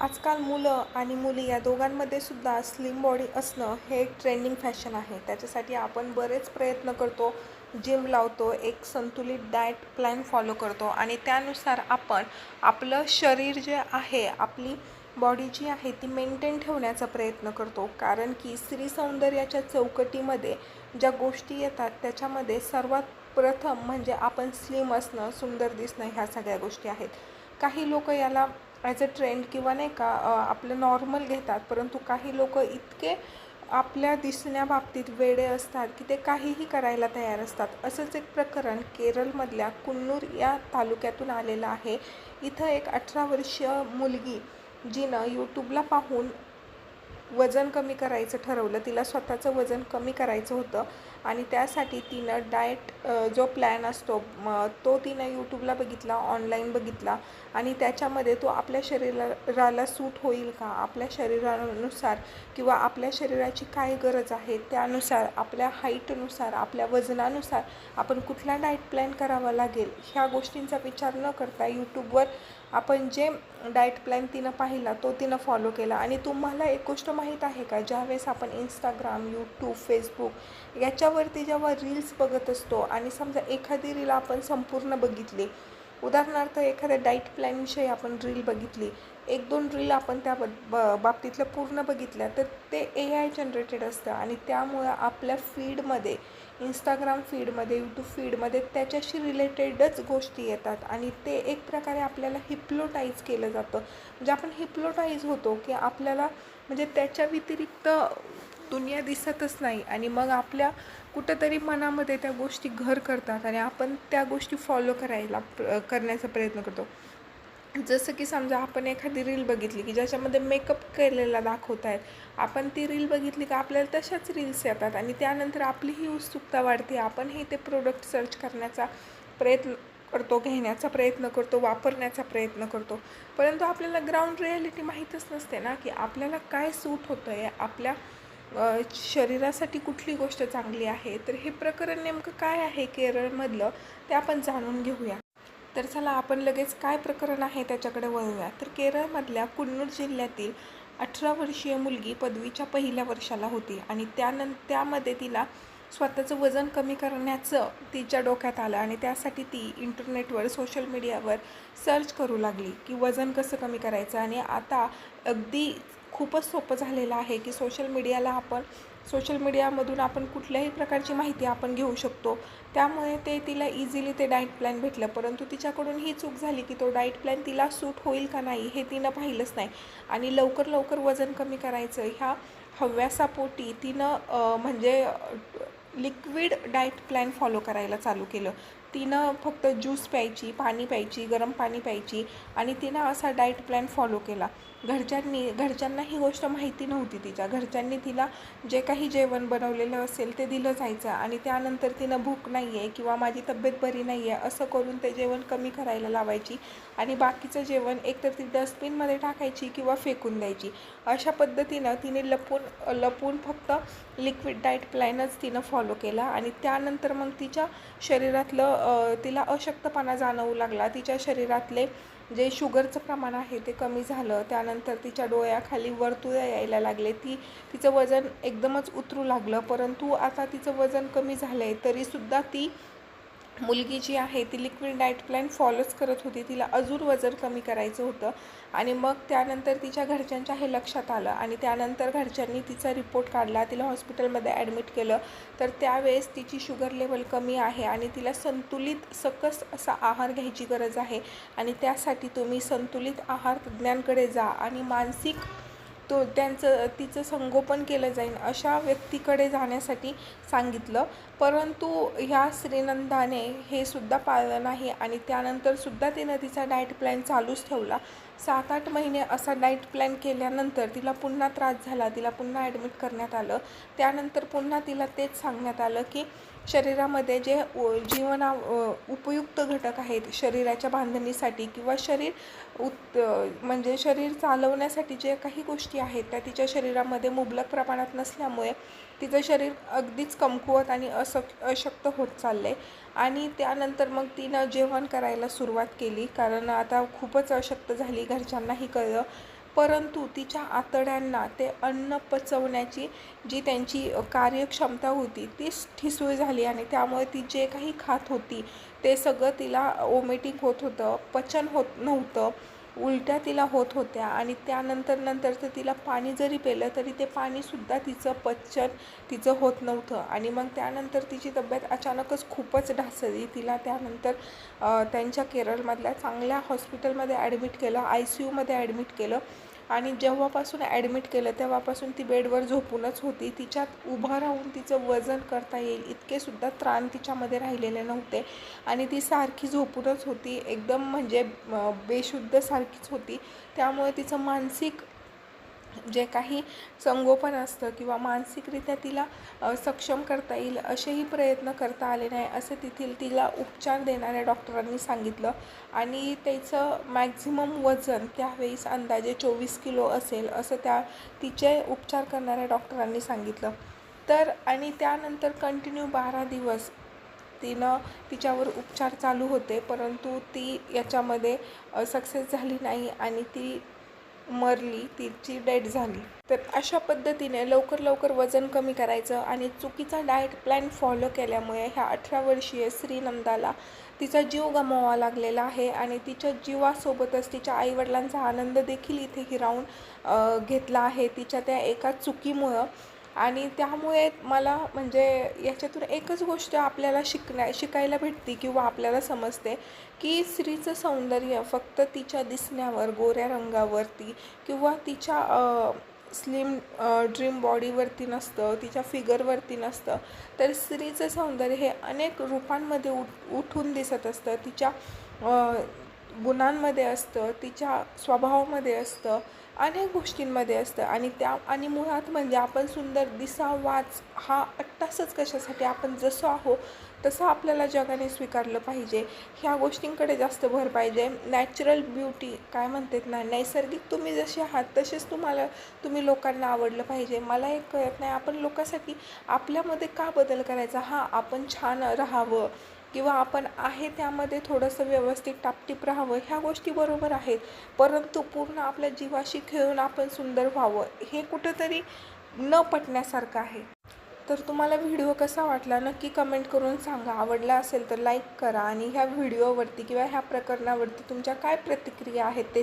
आजकाल मुलं आणि मुली या दोघांमध्ये सुद्धा स्लिम बॉडी असणं हे एक ट्रेंडिंग फॅशन आहे. त्याच्यासाठी आपण बरेच प्रयत्न करतो. जिम लावतो एक संतुलित डाएट प्लॅन फॉलो करतो आणि त्यानुसार आपण आपलं शरीर जे आहे आपली बॉडी जी आहे ती मेंटेन ठेवण्याचा प्रयत्न करतो. कारण की स्त्री सौंदर्याच्या चौकटीमध्ये ज्या गोष्टी येतात त्याच्यामध्ये सर्वात प्रथम म्हणजे आपण स्लिम असणं सुंदर दिसणं ह्या सगळ्या गोष्टी आहेत. काही लोक याला ॲज अ ट्रेंड किंवा नाही का आपलं नॉर्मल घेतात परंतु काही लोक इतके आपल्या दिसण्याबाबतीत वेडे असतात की ते काहीही करायला तयार असतात. असंच एक प्रकरण केरळमधल्या कुन्नूर या तालुक्यातून आलेलं आहे. इथं एक अठरा वर्षीय मुलगी जिनं यूट्यूबला पाहून वजन कमी करायचं ठरवलं तिला स्वतःचं वजन कमी करायचं होतं. आणि त्यासाठी तिनं डाएट जो प्लॅन असतो तो तिनं यूट्यूबला बघितला ऑनलाईन बघितला आणि त्याच्यामध्ये तो आपल्या शरीराला सूट होईल का? आपल्या शरीरानुसार किंवा आपल्या शरीराची काय गरज आहे? त्यानुसार आपल्या हाईटनुसार आपल्या वजनानुसार आपण कुठला डाएट प्लॅन करावा लागेल? ह्या गोष्टींचा विचार न करता यूट्यूबवर आपण जे डाएट प्लॅन तिनं पाहिला तो तिनं फॉलो केला. आणि तुम्हाला एक गोष्ट माहीत आहे का? ज्यावेळेस आपण इंस्टाग्राम यूट्यूब फेसबुक याच्या याच्यावरती जेव्हा रील्स बघत असतो आणि समजा एखादी रील आपण संपूर्ण बघितली उदाहरणार्थ एखाद्या डाईट प्लॅनविषयी आपण रील बघितली एक दोन रील आपण त्या ब बाबतीतलं पूर्ण बघितल्या तर ते ए आय जनरेटेड असतं आणि त्यामुळं आपल्या फीडमध्ये इंस्टाग्राम फीडमध्ये यूट्यूब फीडमध्ये त्याच्याशी रिलेटेडच गोष्टी येतात आणि ते एक प्रकारे आपल्याला हिप्लोटाईज केलं जातं. म्हणजे आपण हिप्लोटाईज होतो की आपल्याला म्हणजे त्याच्या व्यतिरिक्त दुनिया दिसतच नाही आणि मग आपल्या कुठंतरी मनामध्ये त्या गोष्टी घर करतात आणि आपण त्या गोष्टी फॉलो करायला प्र करण्याचा प्रयत्न करतो. जसं की समजा आपण एखादी रील बघितली की ज्याच्यामध्ये मेकअप केलेला दाखवत आहेत आपण ती रील बघितली का आपल्याला तशाच रील्स येतात आणि त्यानंतर आपलीही उत्सुकता वाढते आपणही ते प्रोडक्ट सर्च करण्याचा प्रयत्न करतो घेण्याचा प्रयत्न करतो वापरण्याचा प्रयत्न करतो. परंतु आपल्याला ग्राउंड रिॲलिटी माहीतच नसते ना की आपल्याला काय सूट होतं आहे आपल्या शरीरासाठी कुठली गोष्ट चांगली आहे? तर हे प्रकरण नेमकं काय आहे केरळमधलं? ते आपण जाणून घेऊया. तर चला आपण लगेच काय प्रकरण आहे त्याच्याकडे वळूया. तर केरळमधल्या कुन्नूर जिल्ह्यातील अठरा वर्षीय मुलगी पदवीच्या पहिल्या वर्षाला होती आणि त्यानं त्यामध्ये तिला स्वतःचं वजन कमी करण्याचं तिच्या डोक्यात आलं आणि त्यासाठी ती इंटरनेटवर सोशल मीडियावर सर्च करू लागली की वजन कसं कमी करायचं? आणि आता अगदी खूपच सोपं झालेलं आहे की सोशल मीडियाला आपण सोशल मीडियामधून आपण कुठल्याही प्रकारची माहिती आपण घेऊ शकतो. त्यामुळे ते तिला इझिली ते डाईट प्लॅन भेटलं. परंतु तिच्याकडून ही चूक झाली की तो डाईट प्लॅन तिला सूट होईल का नाही हे तिनं पाहिलंच नाही. आणि लवकर लवकर वजन कमी करायचं. ह्या हव्यासापोटी तिनं म्हणजे लिक्विड डाएट प्लॅन फॉलो करायला चालू केलं. तिनं फक्त ज्यूस प्यायची पाणी प्यायची गरम पाणी प्यायची आणि तिनं असा डाएट प्लॅन फॉलो केला. घरच्यांनी घरच्यांना ही गोष्ट माहिती नव्हती तिच्या. घरच्यांनी तिला जे काही जेवण बनवलेलं असेल ते दिलं जायचं आणि त्यानंतर तिनं भूक नाही आहे किंवा माझी तब्येत बरी नाही आहे असं करून ते जेवण कमी करायला लावायची आणि बाकीचं जेवण एकतर ती डस्टबिनमध्ये टाकायची किंवा फेकून द्यायची. अशा पद्धतीनं तिने लपून लपून फक्त लिक्विड डाएट प्लॅनच तिनं फॉलो केला आणि त्यानंतर मग तिच्या शरीरातलं तिला अशक्तपणा जाणवू लागला. तिच्या शरीरातले जे शुगरचं प्रमाण आहे ते कमी झालं. त्यानंतर तिच्या डोळ्याखाली वर्तुळ यायला लागले. ती तिचं वजन एकदमच उतरू लागलं. परंतु आता तिचं वजन कमी झालं आहे तरीसुद्धा ती मुलगी जी आहे ती लिक्विड डाएट प्लॅन फॉलोच करत होती. तिला अजून वजन कमी करायचं होतं. आणि मग त्यानंतर तिच्या घरच्यांच्या हे लक्षात आलं. आणि त्यानंतर घरच्यांनी तिचा रिपोर्ट काढला. तिला हॉस्पिटलमध्ये ॲडमिट केलं. तर त्यावेळेस तिची शुगर लेवल कमी आहे आणि तिला संतुलित सकस असा आहार घ्यायची गरज आहे. आणि त्यासाठी तुम्ही संतुलित आहार तज्ज्ञांकडे जा आणि मानसिक तो त्यांचं तिचं संगोपन केलं जाईल अशा व्यक्तीकडे जाण्यासाठी सांगितलं. परंतु ह्या श्रीनंदाने हे सुद्धा पाळलं नाही आणि त्यानंतर सुद्धा तिनं तिचा डाएट प्लॅन चालूच ठेवला. सात आठ महिने असा डाएट प्लॅन केल्यानंतर तिला पुन्हा त्रास झाला तिला पुन्हा ॲडमिट करण्यात आलं. त्यानंतर पुन्हा तिला तेच सांगण्यात आलं की शरीरामध्ये जे जीवना उपयुक्त घटक आहेत शरीराच्या बांधणीसाठी किंवा शरीर उत् म्हणजे शरीर चालवण्यासाठी जे काही गोष्टी आहेत त्या तिच्या शरीरामध्ये मुबलक प्रमाणात नसल्यामुळे तिचं शरीर अगदीच कमकुवत आणि असक अशक्त होत चाललं आहे आणि त्यानंतर मग तिनं जेवण करायला सुरुवात केली कारण आता खूपच अशक्त झाली घरच्यांनाही कळलं परंतु तिच्या आतड्यांना ते अन्न पचवण्याची जी त्यांची कार्यक्षमता होती ती ठिसूळ झाली आणि त्यामुळे ती जे काही खात होती ते सगळं तिला ओमेटिंग होत होतं पचन होत नव्हतं. उलट्या तिला होत होत्या आणि त्यानंतर नंतर तर तिला पाणी जरी पेलं तरी ते पाणीसुद्धा तिचं पचन तिचं होत नव्हतं. आणि मग त्यानंतर तिची तब्येत अचानकच खूपच ढासळली. तिला त्यानंतर त्यांच्या केरळमधल्या चांगल्या हॉस्पिटलमध्ये ॲडमिट केलं आय सी यूमध्ये ॲडमिट केलं. आणि जेव्हापासून ॲडमिट केलं तेव्हापासून ती बेडवर झोपूनच होती. तिच्यात उभं राहून तिचं वजन करता येईल इतकेसुद्धा त्राण तिच्यामध्ये राहिलेले नव्हते. आणि ती सारखी झोपूनच होती. एकदम म्हणजे बेशुद्ध सारखीच होती. त्यामुळे तिचं मानसिक जे काही संगोपन असतं किंवा मानसिकरित्या तिला सक्षम करता येईल असेही प्रयत्न करता आले नाही असं तेथील तिला उपचार देणाऱ्या डॉक्टरांनी सांगितलं. आणि त्याचं मॅक्झिमम वजन त्यावेळेस अंदाजे चोवीस किलो असेल असं त्या तिचे उपचार करणाऱ्या डॉक्टरांनी सांगितलं. तर आणि त्यानंतर कंटिन्यू बारा दिवस तिनं तिच्यावर उपचार चालू होते परंतु ती याच्यामध्ये सक्सेस झाली नाही आणि ती मरली तिची डेट झाली. तर अशा पद्धतीने लवकर लवकर वजन कमी करायचं आणि चुकीचा डाएट प्लॅन फॉलो केल्यामुळे ह्या अठरा वर्षीय श्रीनंदाला तिचा जीव गमवावा लागलेला आहे आणि तिच्या जीवासोबतच तिच्या आईवडिलांचा आनंद देखील इथे हिरावून घेतला आहे. तिच्या त्या एका चुकीमुळं आणि त्यामुळे मला म्हणजे याच्यातून एकच गोष्ट आपल्याला शिकण्या शिकायला भेटते किंवा आपल्याला समजते की स्त्रीचं सौंदर्य फक्त तिच्या दिसण्यावर गोऱ्या रंगावरती किंवा तिच्या स्लिम ड्रीम बॉडीवरती नसतं तिच्या फिगरवरती नसतं. तर स्त्रीचं सौंदर्य हे अनेक रूपांमध्ये उठ उठून दिसत असतं. तिच्या गुणांमध्ये असतं तिच्या स्वभावामध्ये असतं. अनेक गोष्टींमध्ये असतं. आणि त्या आणि मुळात म्हणजे आपण सुंदर दिसावाच हा अट्टासच कशासाठी आपण जसं आहो तसं आपल्याला जगाने स्वीकारलं पाहिजे. ह्या गोष्टींकडे जास्त भर पाहिजे. नॅचरल ब्युटी काय म्हणतात ना नैसर्गिक तुम्ही जसे आहात तसेच तुम्हाला तुम्ही लोकांना आवडलं पाहिजे. मला एक कळत नाही आपण लोकांसाठी आपल्यामध्ये का बदल करायचा? हां आपण छान राहावं. किंवा आपण आहे त्यामध्ये थोडंसं व्यवस्थित टापटीप राहावं ह्या गोष्टी बरोबर आहेत. परंतु पूर्ण आपल्या जीवाशी खेळून आपण सुंदर व्हावं हे कुठंतरी न पटण्यासारखं आहे. तर तुम्हाला व्हिडिओ कसा वाटला नक्की कमेंट करून सांगा. आवडला असेल तर लाईक करा आणि ह्या व्हिडिओवरती किंवा ह्या प्रकरणावरती तुमच्या काय प्रतिक्रिया आहेत ते सांगा.